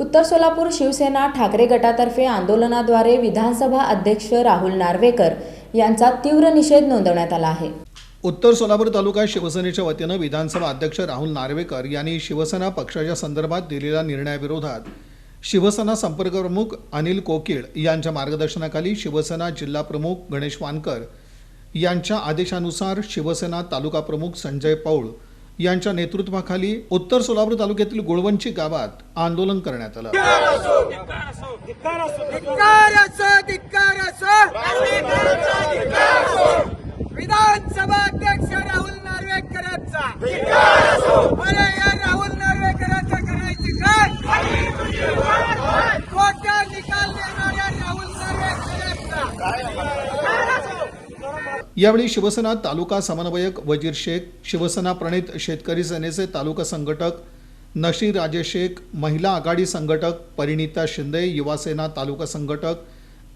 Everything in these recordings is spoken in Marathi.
उत्तर सोलापूर शिवसेना ठाकरे गटातर्फे आंदोलनाद्वारे विधानसभा अध्यक्ष राहुल नार्वेकर यांचा तीव्र निषेध नोंदवण्यात आला आहे. उत्तर सोलापूर तालुका शिवसेनेच्या वतीनं विधानसभा अध्यक्ष राहुल नार्वेकर यांनी शिवसेना पक्षाच्या संदर्भात दिलेल्या निर्णयाविरोधात शिवसेना संपर्क प्रमुख अनिल कोकिळ यांच्या मार्गदर्शनाखाली शिवसेना जिल्हा प्रमुख गणेश वानकर यांच्या आदेशानुसार शिवसेना तालुका प्रमुख संजय पौळ यांच्या नेतृत्वाखाली उत्तर सोलापूर तालुक्यातील गुळवंची गावात आंदोलन करण्यात आलं. यावेळी शिवसेना तालुका समन्वयक वजीर शेख शिवसेना प्रणित शेतकरी सेनेचे तालुका संघटक नशीर राजे शेख महिला आघाडी संघटक परिणिता शिंदे युवासेना तालुका संघटक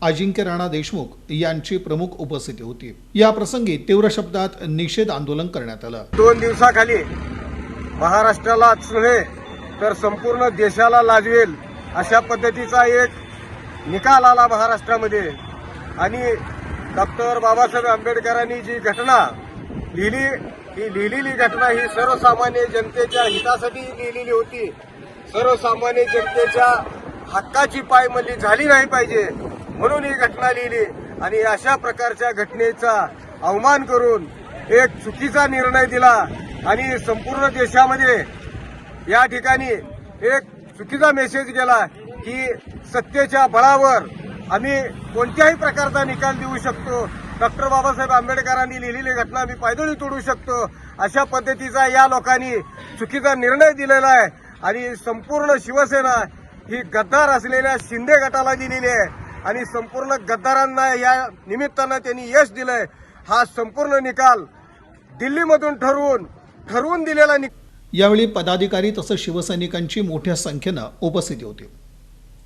अजिंक्य राणा देशमुख यांची प्रमुख उपस्थिती होती. या प्रसंगी तीव्र शब्दात निषेध आंदोलन करण्यात आलं. दोन दिवसाखाली महाराष्ट्रालाच नव्हे तर संपूर्ण देशाला लाजवेल अशा पद्धतीचा एक निकाल आला महाराष्ट्रामध्ये. आणि डॉक्टर बाबासाहेब आंबेडकरांनी जी घटना लिहिली ही लिहिलेली घटना ही सर्वसामान्य जनतेच्या हितासाठी लिहिलेली होती. सर्वसामान्य जनतेच्या हक्काची पायमल्ली झाली नाही पाहिजे म्हणून ही घटना लिहिली आणि अशा प्रकारच्या घटनेचा अवमान करून एक चुकीचा निर्णय दिला आणि संपूर्ण देशामध्ये या ठिकाणी एक चुकीचा मेसेज गेला की सत्तेच्या बळावर आम्ही कोणत्याही प्रकारचा निकाल देऊ शकतो. डॉक्टर बाबासाहेब आंबेडकरांनी लिहिलेली घटना आम्ही पायदळी तोडू शकतो. अशा पद्धतीचा या लोकांनी चुकीचा निर्णय दिलेला आहे. आणि संपूर्ण शिवसेना ही गद्दार असलेल्या शिंदे गटाला दिलेली आहे. आणि संपूर्ण गद्दारांना या निमित्तानं त्यांनी यश दिलंय. हा संपूर्ण निकाल दिल्लीमधून ठरवून ठरवून दिलेला निकाल. यावेळी पदाधिकारी तसंच शिवसैनिकांची मोठ्या संख्येनं उपस्थिती होती.